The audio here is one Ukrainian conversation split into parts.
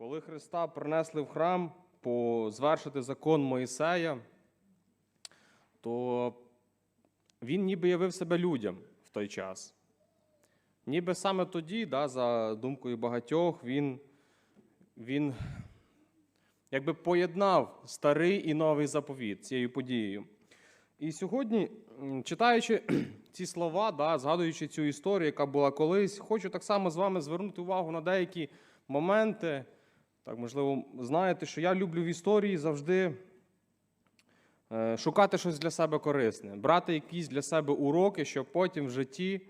Коли Христа принесли в храм звершити закон Моїсея, то він ніби явив себе людям в той час. Ніби саме тоді, да, за думкою багатьох, він, він якби поєднав старий і новий заповіт цією подією. І сьогодні, читаючи ці слова, да, згадуючи цю історію, яка була колись, хочу так само з вами звернути увагу на деякі моменти. Так, можливо, знаєте, що я люблю в історії завжди е, шукати щось для себе корисне, брати якісь для себе уроки, щоб потім в житті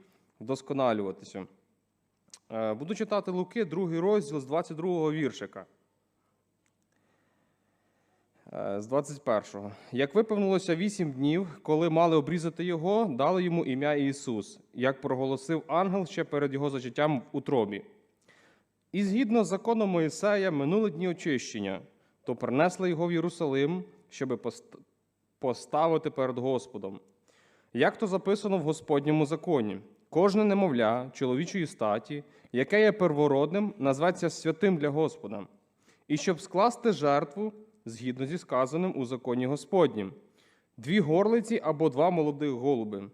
вдосконалюватися. Е, Буду читати Луки, другий розділ з 22 віршика. Е, З 21-го. Як виповнилося вісім днів, коли мали обрізати його, дали йому ім'я Ісус, як проголосив ангел ще перед його зачаттям в утробі. І згідно з законом Моїсея минули дні очищення, то принесли його в Єрусалим, щоби поставити перед Господом. Як то записано в Господньому законі, кожне немовля чоловічої статі, яке є первородним, назветься святим для Господа, і щоб скласти жертву згідно зі сказаним у законі Господнім, дві горлиці або два молодих голуби.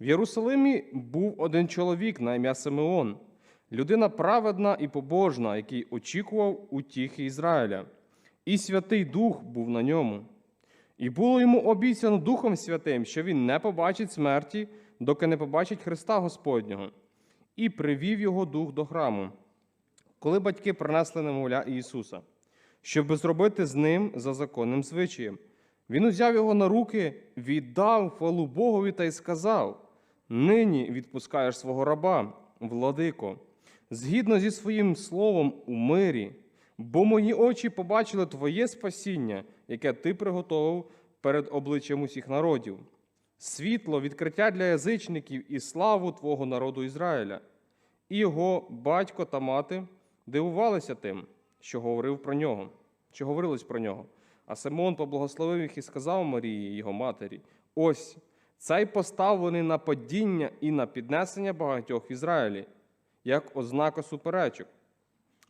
В Єрусалимі був один чоловік на ім'я Симеон, людина праведна і побожна, який очікував утіхи Ізраїля, і Святий Дух був на ньому. І було йому обіцяно Духом Святим, що він не побачить смерті, доки не побачить Христа Господнього, і привів його дух до храму, коли батьки принесли немовля Ісуса, щоб зробити з ним за законним звичаєм. Він узяв його на руки, віддав хвалу Богові та й сказав: Нині відпускаєш свого раба, владико, згідно зі своїм словом у мирі, бо мої очі побачили Твоє спасіння, яке ти приготовив перед обличчям усіх народів, світло, відкриття для язичників і славу Твого народу Ізраїля. І його батько та мати дивувалися тим, що говорив про нього, що говорилось про нього. А Симон поблагословив їх і сказав Марії, його матері: ось цей поставлений на падіння і на піднесення багатьох в Ізраїлі, як ознака суперечок.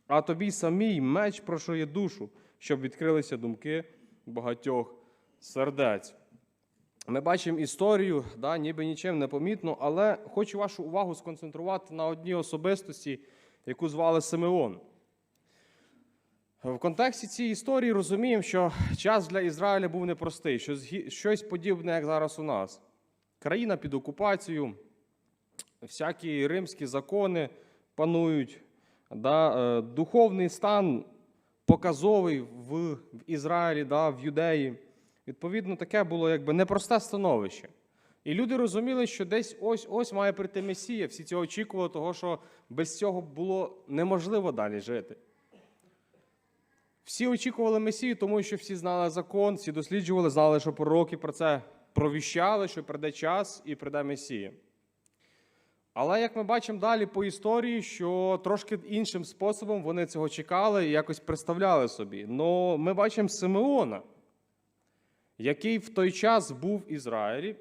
А тобі самій меч прошує душу, щоб відкрилися думки багатьох сердець. Ми бачимо історію, да, ніби нічим не помітно, але хочу вашу увагу сконцентрувати на одній особистості, яку звали Симеон. В контексті цієї історії розуміємо, що час для Ізраїля був непростий, що щось подібне, як зараз у нас. Країна під окупацією, всякі римські закони панують, да, е, духовний стан показовий в, Ізраїлі, да, в Юдеї. Відповідно, таке було якби непросте становище. І люди розуміли, що десь ось ось має прийти Месія. Всі цього очікували, того, що без цього було неможливо далі жити. Всі очікували Месію, тому що всі знали закон, всі досліджували, знали, що пророки про це провіщали, що прийде час і прийде Месія. Але як ми бачимо далі по історії, що трошки іншим способом вони цього чекали і якось представляли собі. Но ми бачимо Симеона, який в той час був в Ізраїлі,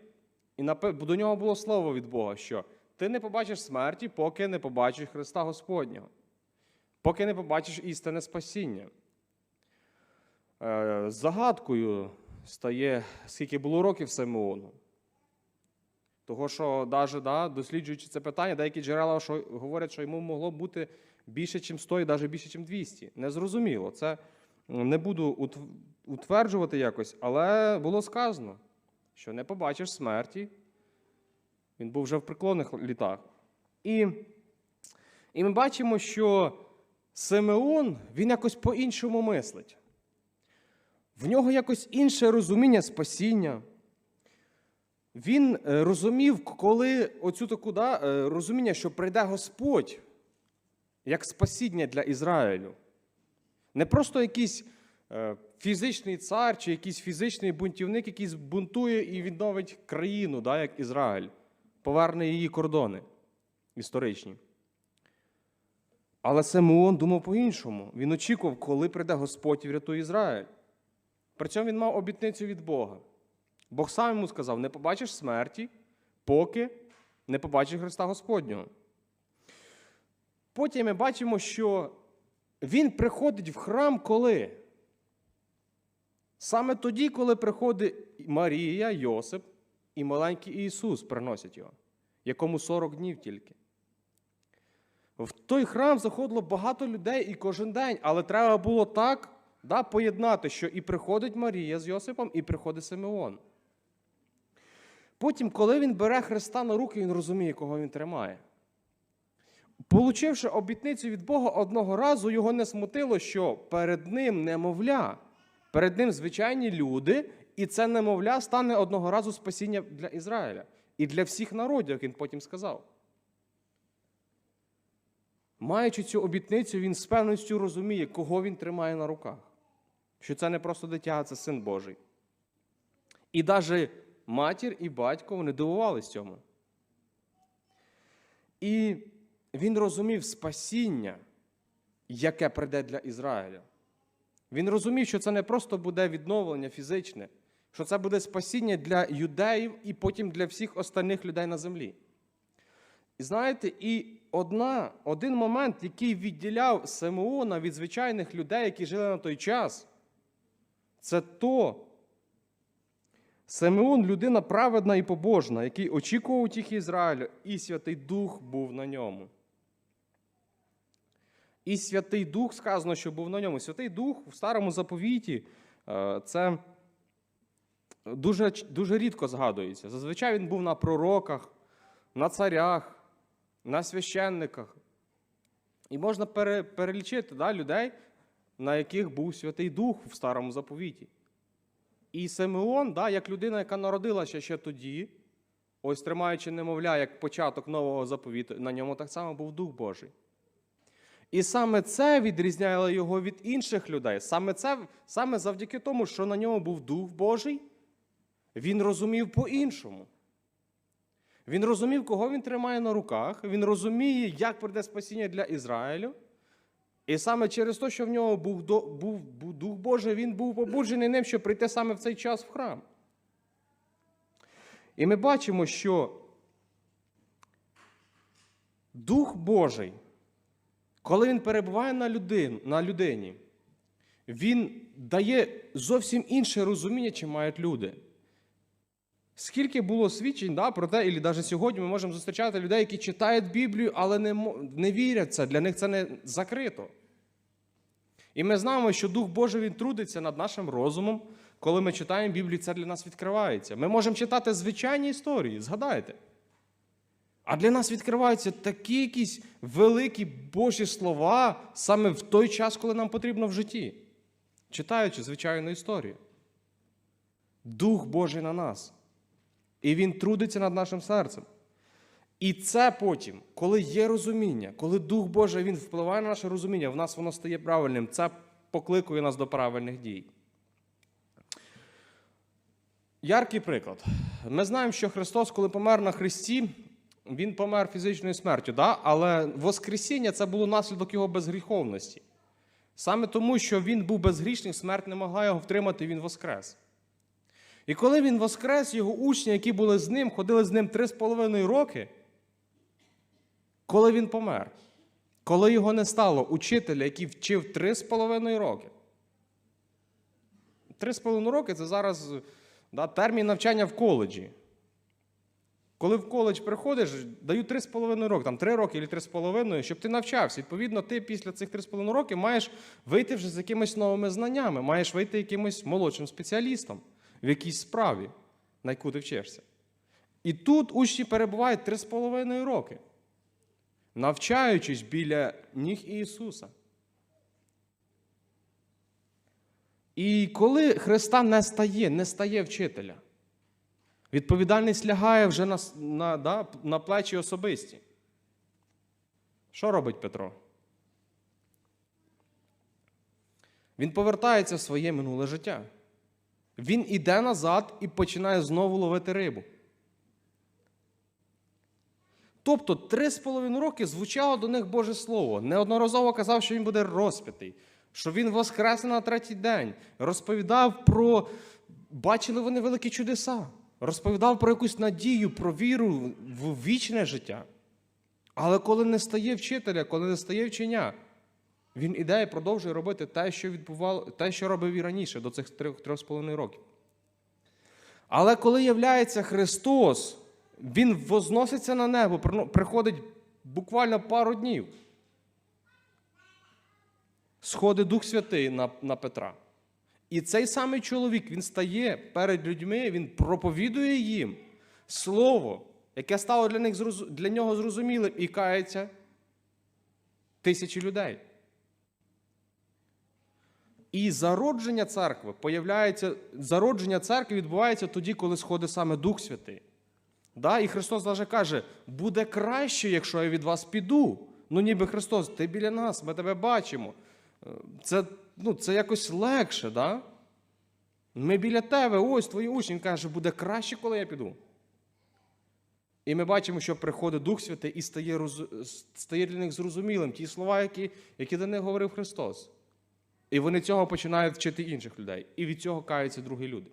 і до нього було слово від Бога, що ти не побачиш смерті, поки не побачиш Христа Господнього, поки не побачиш істинне спасіння. Е, Загадкою стає, скільки було років Симеону. Того, що навіть да, досліджуючи це питання, деякі джерела що говорять, що йому могло бути більше, ніж 100 і навіть більше, ніж 200. Незрозуміло. Це не буду утверджувати якось, але було сказано, що не побачиш смерті. Він був вже в преклонних літах. І, і ми бачимо, що Симеон він якось по-іншому мислить. В нього якось інше розуміння спасіння. Він е, розумів, коли оцю таку да, е, розуміння, що прийде Господь як спасіння для Ізраїлю. Не просто якийсь е, фізичний цар чи якийсь фізичний бунтівник, який збунтує і відновить країну, да, як Ізраїль, поверне її кордони історичні. Але Симеон думав по-іншому. Він очікував, коли прийде Господь і врятує Ізраїль. При цьому він мав обітницю від Бога. Бог сам йому сказав: не побачиш смерті, поки не побачиш Христа Господнього. Потім ми бачимо, що він приходить в храм коли? Саме тоді, коли приходить Марія, Йосип і маленький Ісус приносять його, якому 40 днів тільки. В той храм заходило багато людей і кожен день, але треба було так да, поєднати, що і приходить Марія з Йосипом, і приходить Симеон. Потім, коли він бере Христа на руки, він розуміє, кого він тримає. Получивши обітницю від Бога одного разу, його не смутило, що перед ним немовля, перед ним звичайні люди, і це немовля стане одного разу спасіння для Ізраїля і для всіх народів, як він потім сказав. Маючи цю обітницю, він з певністю розуміє, кого він тримає на руках. Що це не просто дитя, це син Божий. І навіть матір і батько вони дивувались цьому. І він розумів спасіння, яке прийде для Ізраїля. Він розумів, що це не просто буде відновлення фізичне, що це буде спасіння для юдеїв і потім для всіх остальних людей на землі. І знаєте, і одна, один момент, який відділяв Симеона від звичайних людей, які жили на той час, це то, Симеон людина праведна і побожна, який очікував утіх Ізраїлю, і Святий Дух був на ньому. І Святий Дух сказано, що був на ньому. Святий Дух в старому заповіті е, це дуже, дуже рідко згадується. Зазвичай він був на пророках, на царях, на священниках. І можна перелічити да, людей, на яких був Святий Дух в старому заповіті. І Симеон, да, як людина, яка народилася ще тоді, ось тримаючи немовля як початок нового заповіту, на ньому так само був Дух Божий. І саме це відрізняло його від інших людей. Саме це, саме завдяки тому, що на ньому був Дух Божий, він розумів по-іншому. Він розумів, кого він тримає на руках, він розуміє, як прийде спасіння для Ізраїлю. І саме через те, що в нього був, був, був Дух Божий, він був побуджений ним, щоб прийти саме в цей час в храм. І ми бачимо, що Дух Божий, коли він перебуває на, людин, на людині, він дає зовсім інше розуміння, чим мають люди. Скільки було свідчень да, про те, і навіть сьогодні ми можемо зустрічати людей, які читають Біблію, але не, не це, для них це не закрито. І ми знаємо, що Дух Божий він трудиться над нашим розумом, коли ми читаємо Біблію, це для нас відкривається. Ми можемо читати звичайні історії, згадайте. А для нас відкриваються такі якісь великі Божі слова саме в той час, коли нам потрібно в житті, читаючи звичайну історію. Дух Божий на нас. І Він трудиться над нашим серцем. І це потім, коли є розуміння, коли Дух Божий він впливає на наше розуміння, в нас воно стає правильним, це покликує нас до правильних дій. Яркий приклад. Ми знаємо, що Христос, коли помер на Христі, Він помер фізичною смертю, да? але Воскресіння це було наслідок Його безгріховності. Саме тому, що Він був безгрішний, смерть не могла його втримати, Він воскрес. І коли він воскрес, його учні, які були з ним, ходили з ним три з половиною роки, коли він помер, коли його не стало учителя, який вчив три з половиною роки. Три з половиною роки це зараз да, термін навчання в коледжі. Коли в коледж приходиш, дають три з половиною роки, там три роки або три з половиною, щоб ти навчався. Відповідно, ти після цих три з половиною років маєш вийти вже з якимись новими знаннями, маєш вийти якимось молодшим спеціалістом в якійсь справі, на яку ти вчишся. І тут учні перебувають три з половиною роки, навчаючись біля ніг Ісуса. І коли Христа не стає, не стає вчителя, відповідальність лягає вже на, на, да, на плечі особисті. Що робить Петро? Він повертається в своє минуле життя. Він іде назад і починає знову ловити рибу. Тобто, три з половиною роки звучало до них Боже Слово. Неодноразово казав, що він буде розп'ятий, що він воскресне на третій день. Розповідав про. Бачили вони великі чудеса. Розповідав про якусь надію, про віру в вічне життя. Але коли не стає вчителя, коли не стає вчення, Він іде і продовжує робити те, що відбувало, те, що робив і раніше, до цих трьох, з половиною років. Але коли являється Христос, Він возноситься на небо, приходить буквально пару днів. Сходить Дух Святий на, на Петра. І цей самий чоловік він стає перед людьми, він проповідує їм слово, яке стало для, них, для нього зрозумілим, і кається тисячі людей. І зародження церкви появляється, зародження церкви відбувається тоді, коли сходить саме Дух Святий. Да? І Христос навіть каже, буде краще, якщо я від вас піду. Ну, ніби Христос, ти біля нас, ми тебе бачимо. Е, Це, ну, це якось легше, да? Ми біля тебе, ось твої учні. Він каже, буде краще, коли я піду. І ми бачимо, що приходить Дух Святий і стає, роз- стає для них зрозумілим ті слова, які, які до них говорив Христос. І вони цього починають вчити інших людей. І від цього каються другі люди.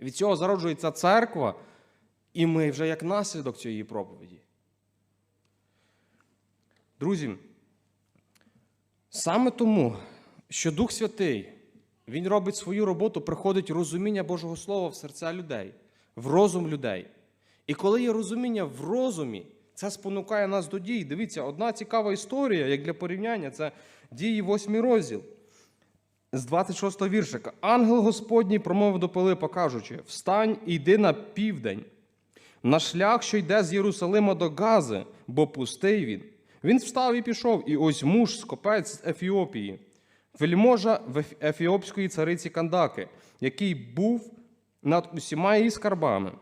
Від цього зароджується церква, і ми вже як наслідок цієї проповіді. Друзі, саме тому, що Дух Святий, Він робить свою роботу, приходить розуміння Божого Слова в серця людей, в розум людей. І коли є розуміння в розумі, це спонукає нас до дій. Дивіться, одна цікава історія, як для порівняння, це дії 8 розділ. З 26 віршика. Ангел Господній промовив до Пилипа, кажучи: Встань і йди на південь, на шлях, що йде з Єрусалима до Гази, бо пустий він. Він встав і пішов, і ось муж скопець з Ефіопії, вельможа ефіопської цариці Кандаки, який був над усіма її скарбами.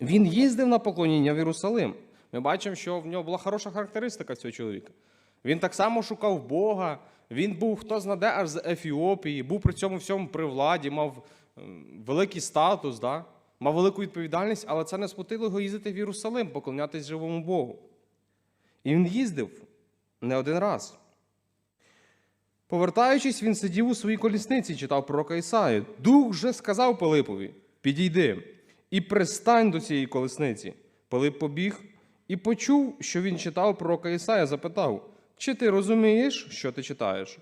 Він їздив на поклоніння в Єрусалим. Ми бачимо, що в нього була хороша характеристика цього чоловіка. Він так само шукав Бога. Він був хто знаде аж з Ефіопії, був при цьому всьому при владі, мав ем, великий статус, да? Мав велику відповідальність, але це не спотило його їздити в Єрусалим, поклонятись живому Богу. І він їздив не один раз. Повертаючись, він сидів у своїй колісниці і читав пророка Ісаю. Дух же сказав Пилипові: Підійди і пристань до цієї колесниці. Пилип побіг і почув, що він читав пророка Ісая, запитав: Чи ти розумієш, що ти читаєш?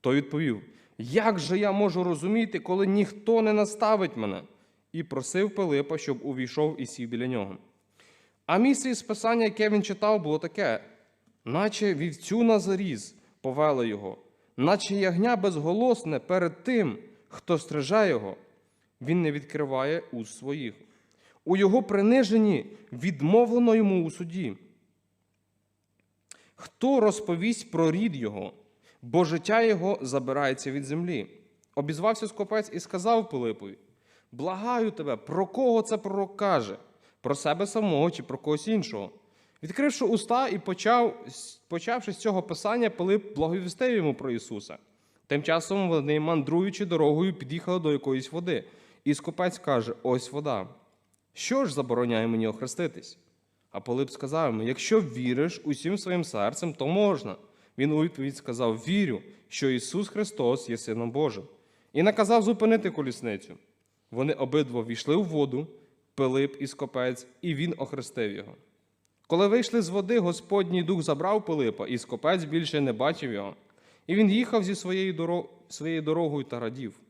Той відповів: Як же я можу розуміти, коли ніхто не наставить мене? І просив Пилипа, щоб увійшов і сів біля нього. А місце із писання, яке він читав, було таке, наче вівцю на заріз повели його, наче ягня безголосне перед тим, хто стриже його, він не відкриває уст своїх. У його приниженні відмовлено йому у суді. Хто розповість про рід його, бо життя його забирається від землі? Обізвався скопець і сказав Пилипові: Благаю тебе, про кого це пророк каже? Про себе самого чи про когось іншого? Відкривши уста і почав, почавши з цього писання, Пилип благовістив йому про Ісуса. Тим часом вони, мандруючи дорогою, під'їхали до якоїсь води. І скопець каже: Ось вода. Що ж забороняє мені охреститись? А Пилип сказав йому: якщо віриш усім своїм серцем, то можна. Він у відповідь сказав: Вірю, що Ісус Христос є Сином Божим. І наказав зупинити колісницю. Вони обидва війшли в воду, Пилип і скопець, і він охрестив його. Коли вийшли з води, Господній дух забрав Пилипа, і скопець більше не бачив його. І він їхав зі своєю, доро... своєю дорогою та радів.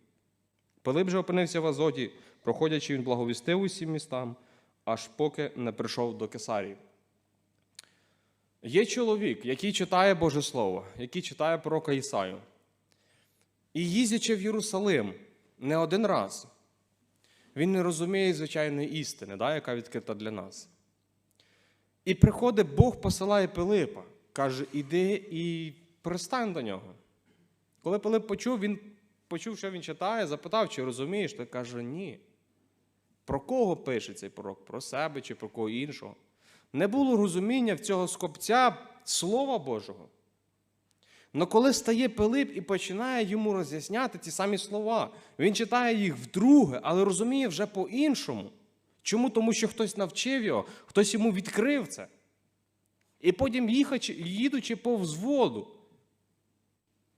Пилип же опинився в Азоті, проходячи, він благовістив усім містам, аж поки не прийшов до Кесарії. Є чоловік, який читає Боже Слово, який читає пророка Ісаю. І їздячи в Єрусалим не один раз, він не розуміє звичайної істини, да, яка відкрита для нас. І приходить Бог посилає Пилипа, каже: іди і пристань до нього. Коли Пилип почув, він почув, що він читає, запитав, чи розумієш, той каже, ні. Про кого пише цей пророк? Про себе чи про кого іншого? Не було розуміння в цього скопця Слова Божого. Но коли стає Пилип і починає йому роз'ясняти ці самі слова, він читає їх вдруге, але розуміє вже по-іншому. Чому? Тому що хтось навчив його, хтось йому відкрив це. І потім, їхачи, їдучи повз воду,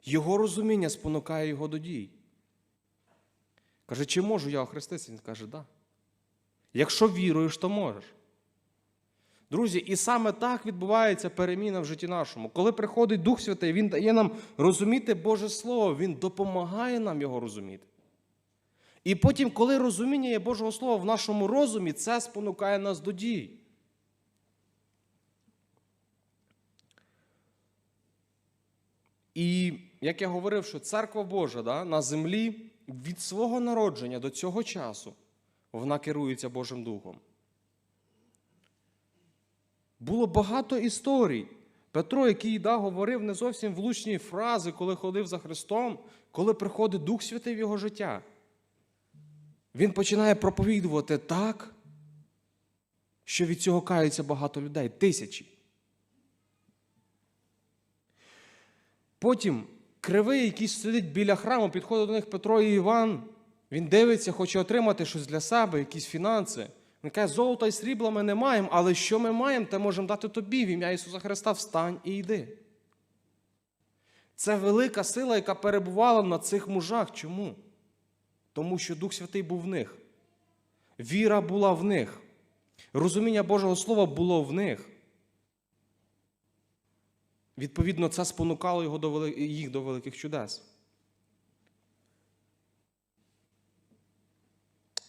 його розуміння спонукає його до дій. Каже, чи можу я охреститися? Він каже. Да. Якщо віруєш, то можеш. Друзі, і саме так відбувається переміна в житті нашому. Коли приходить Дух Святий, Він дає нам розуміти Боже Слово, Він допомагає нам його розуміти. І потім, коли розуміння є Божого Слова в нашому розумі, це спонукає нас до дій. І як я говорив, що церква Божа да, на землі від свого народження до цього часу вона керується Божим Духом. Було багато історій. Петро, який да, говорив не зовсім влучні фрази, коли ходив за Христом, коли приходить Дух Святий в його життя. Він починає проповідувати так, що від цього каються багато людей, тисячі. Потім кривий, який сидить біля храму, підходить до них Петро і Іван. Він дивиться, хоче отримати щось для себе, якісь фінанси. Він каже, золота і срібла ми не маємо, але що ми маємо, те можемо дати тобі в ім'я Ісуса Христа. Встань і йди. Це велика сила, яка перебувала на цих мужах. Чому? Тому що Дух Святий був в них. Віра була в них. Розуміння Божого Слова було в них. Відповідно, це спонукало його до вели- їх до великих чудес.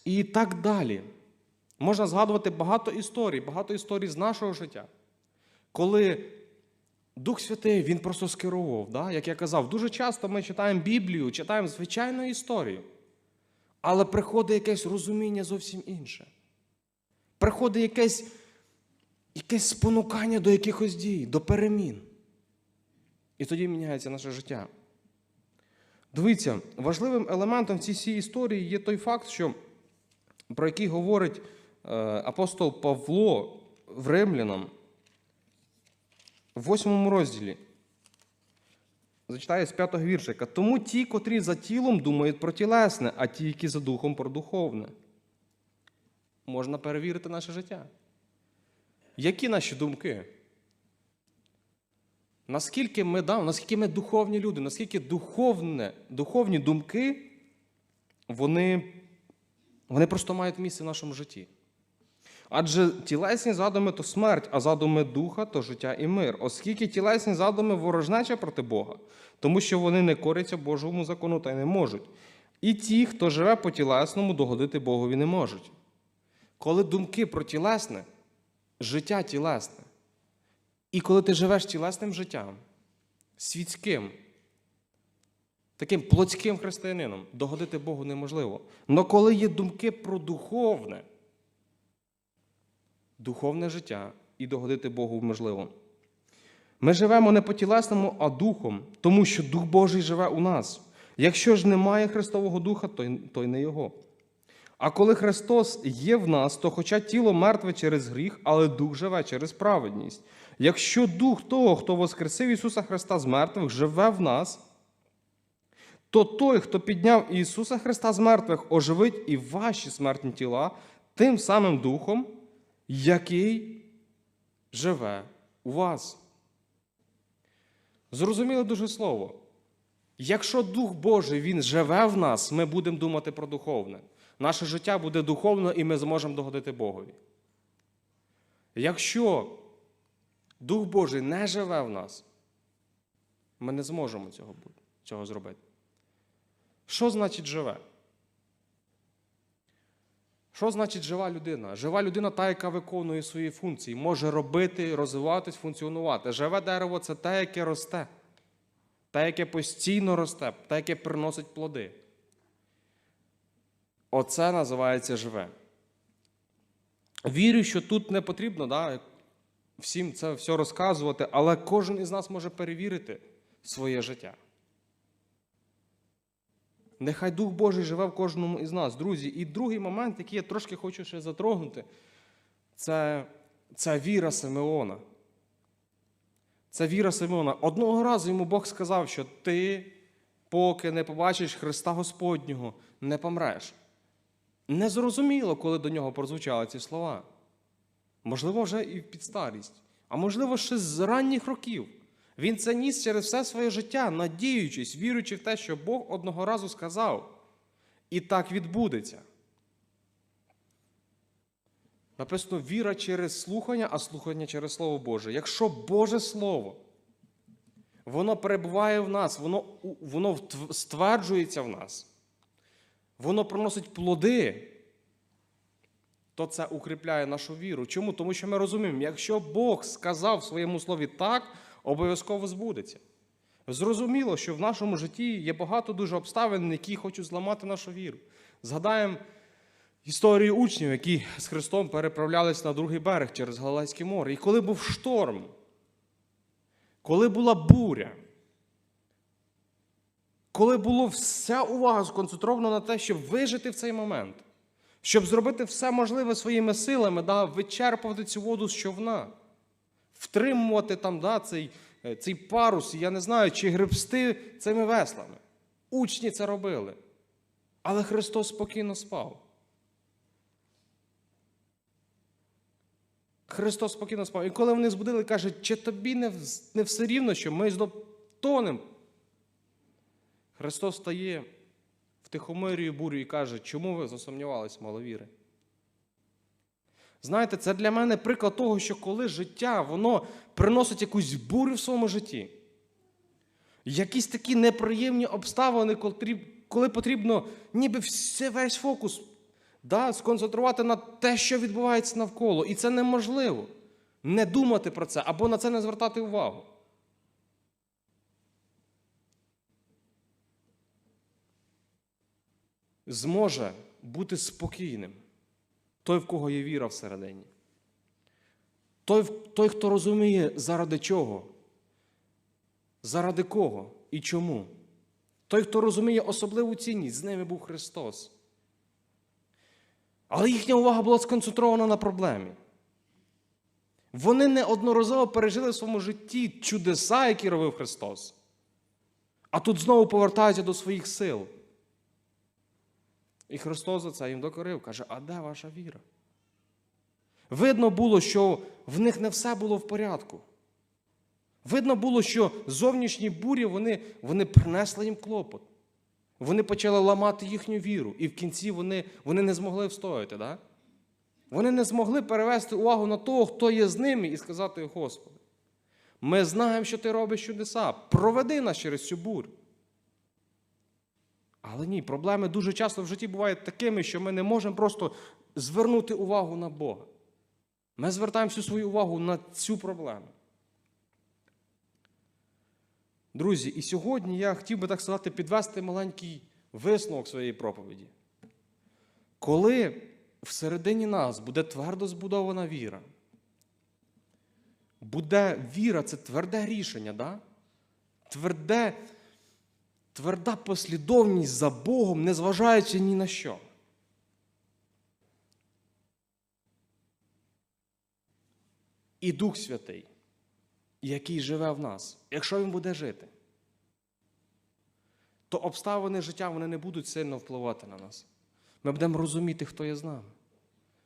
І так далі. Можна згадувати багато історій, багато історій з нашого життя. Коли Дух Святий Він просто скерував. Да? Як я казав, дуже часто ми читаємо Біблію, читаємо звичайну історію, але приходить якесь розуміння зовсім інше. Приходить якесь, якесь спонукання до якихось дій, до перемін. І тоді міняється наше життя. Дивіться, важливим елементом всій історії є той факт, що, про який говорить апостол Павло в Римлянам в восьмому розділі. Зачитаю з п'ятого віршика. Тому ті, котрі за тілом думають про тілесне, а ті, які за духом про духовне. Можна перевірити наше життя. Які наші думки? Наскільки ми да, наскільки ми духовні люди, наскільки духовне, духовні думки, вони, вони просто мають місце в нашому житті. Адже тілесні задуми то смерть, а задуми духа то життя і мир. Оскільки тілесні задуми ворожнеча проти Бога, тому що вони не коряться Божому закону та й не можуть. І ті, хто живе по тілесному, догодити Богові не можуть. Коли думки про тілесне, життя тілесне, і коли ти живеш тілесним життям, світським, таким плотським християнином, догодити Богу неможливо. Но коли є думки про духовне, духовне життя і догодити Богу можливо. Ми живемо не по тілесному, а духом, тому що Дух Божий живе у нас. Якщо ж немає Христового Духа, то й, не Його. А коли Христос є в нас, то хоча тіло мертве через гріх, але дух живе через праведність. Якщо дух того, хто воскресив Ісуса Христа з мертвих, живе в нас, то той, хто підняв Ісуса Христа з мертвих, оживить і ваші смертні тіла тим самим духом, який живе у вас. Зрозуміло дуже слово. Якщо Дух Божий Він живе в нас, ми будемо думати про духовне. Наше життя буде духовно, і ми зможемо догодити Богові. Якщо Дух Божий не живе в нас, ми не зможемо цього, цього зробити. Що значить живе? Що значить жива людина? Жива людина та, яка виконує свої функції, може робити, розвиватись, функціонувати. Живе дерево це те, яке росте, те, яке постійно росте, те, яке приносить плоди. Оце називається живе. Вірю, що тут не потрібно да, всім це все розказувати, але кожен із нас може перевірити своє життя. Нехай Дух Божий живе в кожному із нас, друзі. І другий момент, який я трошки хочу ще затрогнути, це, це віра Симеона. Це віра Симеона. Одного разу йому Бог сказав, що ти, поки не побачиш Христа Господнього, не помреш. Незрозуміло, коли до нього прозвучали ці слова. Можливо, вже і під старість, а можливо, ще з ранніх років. Він це ніс через все своє життя, надіючись, віруючи в те, що Бог одного разу сказав. І так відбудеться. Написано віра через слухання, а слухання через Слово Боже. Якщо Боже Слово, воно перебуває в нас, воно, воно стверджується в нас, воно приносить плоди, то це укріпляє нашу віру. Чому? Тому що ми розуміємо, якщо Бог сказав в своєму слові так, обов'язково збудеться. Зрозуміло, що в нашому житті є багато дуже обставин, які хочуть зламати нашу віру. Згадаємо історію учнів, які з Христом переправлялись на другий берег через Галилейське море. І коли був шторм, коли була буря, коли була вся увага сконцентрована на те, щоб вижити в цей момент, щоб зробити все можливе своїми силами, да, вичерпувати цю воду з човна, втримувати там да, цей, е, цей парус, я не знаю, чи гребсти цими веслами. Учні це робили. Але Христос спокійно спав. Христос спокійно спав. І коли вони збудили, каже, чи тобі не, не все рівно, що ми тонем? Христос стає, втихомирює бурю і каже, чому ви засумнівались, маловіри? Знаєте, це для мене приклад того, що коли життя воно приносить якусь бурю в своєму житті, якісь такі неприємні обставини, коли потрібно ніби все, весь фокус да, сконцентрувати на те, що відбувається навколо. І це неможливо. Не думати про це або на це не звертати увагу. Зможе бути спокійним той, в кого є віра всередині. Той, той, хто розуміє, заради чого, заради кого і чому. Той, хто розуміє особливу цінність, з ними був Христос. Але їхня увага була сконцентрована на проблемі. Вони неодноразово пережили в своєму житті чудеса, які робив Христос. А тут знову повертаються до своїх сил. І Христос за це їм докорив, каже: а де ваша віра? Видно було, що в них не все було в порядку. Видно було, що зовнішні бурі вони, вони принесли їм клопот. Вони почали ламати їхню віру, і в кінці вони, вони не змогли встояти. Да? Вони не змогли перевести увагу на того, хто є з ними, і сказати: Господи, ми знаємо, що ти робиш чудеса. Проведи нас через цю бурю. Але ні, проблеми дуже часто в житті бувають такими, що ми не можемо просто звернути увагу на Бога. Ми звертаємо всю свою увагу на цю проблему. Друзі, і сьогодні я хотів би так сказати, підвести маленький висновок своєї проповіді. Коли всередині нас буде твердо збудована віра, буде віра це тверде рішення, да? тверде, тверда послідовність за Богом, незважаючи ні на що. І Дух Святий, який живе в нас, якщо він буде жити, то обставини життя вони не будуть сильно впливати на нас. Ми будемо розуміти, хто є з нами.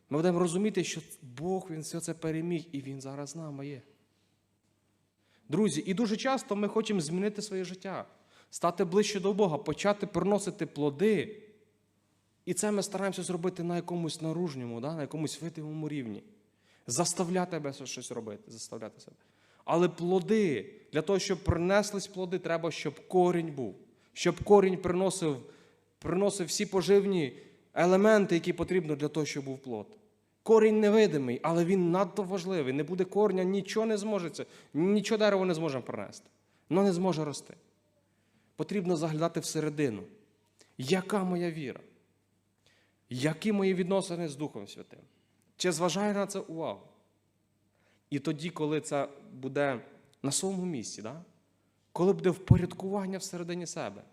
Ми будемо розуміти, що Бог Він все це переміг і Він зараз з нами є. Друзі, і дуже часто ми хочемо змінити своє життя, стати ближче до Бога, почати приносити плоди. І це ми стараємося зробити на якомусь наружньому, да, на якомусь видимому рівні. Заставляти тебе щось робити, заставляти себе. Але плоди, для того, щоб принеслись плоди, треба, щоб корінь був. Щоб корінь приносив, приносив всі поживні елементи, які потрібно для того, щоб був плод. Корінь невидимий, але він надто важливий. Не буде корня, нічого не зможеться, нічого дерево не зможемо принести. Воно не зможе рости. Потрібно заглядати всередину. Яка моя віра? Які мої відносини з Духом Святим? Чи зважає на це увагу? І тоді, коли це буде на своєму місці, да? коли буде впорядкування всередині себе,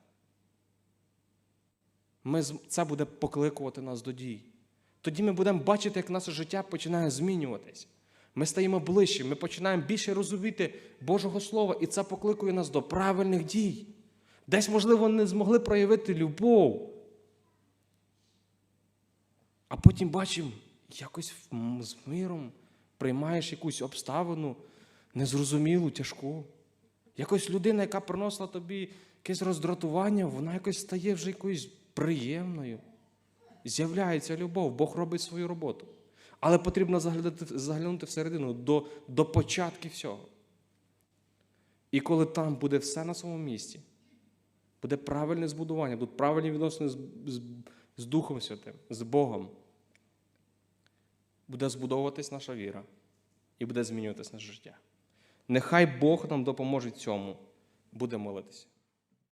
ми, це буде покликувати нас до дій. Тоді ми будемо бачити, як наше життя починає змінюватись. Ми стаємо ближче, ми починаємо більше розуміти Божого Слова, і це покликує нас до правильних дій. Десь, можливо, не змогли проявити любов. А потім бачимо, якось з миром приймаєш якусь обставину незрозумілу, тяжку. Якось людина, яка приносила тобі якесь роздратування, вона якось стає вже якоюсь приємною. З'являється любов, Бог робить свою роботу. Але потрібно заглянути, всередину до, до початків всього. І коли там буде все на своєму місці, буде правильне збудування, будуть правильні відносини з, з, з Духом Святим, з Богом, буде збудовуватись наша віра і буде змінюватись наше життя. Нехай Бог нам допоможе цьому. Буде молитися.